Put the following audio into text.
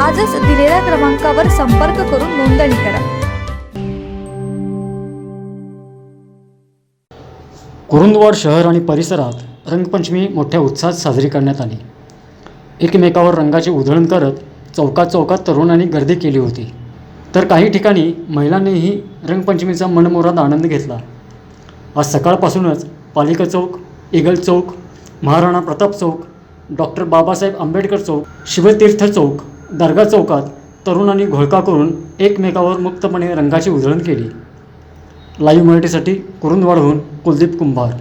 आजच दिलेल्या क्रमांकावर संपर्क करून नोंदणी करा. कुरुंदवाड शहर आणि परिसरात रंगपंचमी मोठ्या उत्साहात साजरी करण्यात आली. एकमेकावर रंगाची उधळण करत चौकात चौकात तरुणांनी गर्दी केली होती. तर काही ठिकाणी महिलांनीही रंगपंचमीचा मनमोराद आनंद घेतला. आज सकाळपासूनच पालिका चौक इगल चौक महाराणा प्रताप चौक डॉक्टर बाबासाहेब आंबेडकर चौक शिवतीर्थ चौक दर्गा चौकात तरुणांनी घोळका करून एकमेकावर मुक्तपणे रंगाची उधळण केली. लाईव्ह मराठीसाठी कुरुंदवाडहून कुलदीप कुंभार.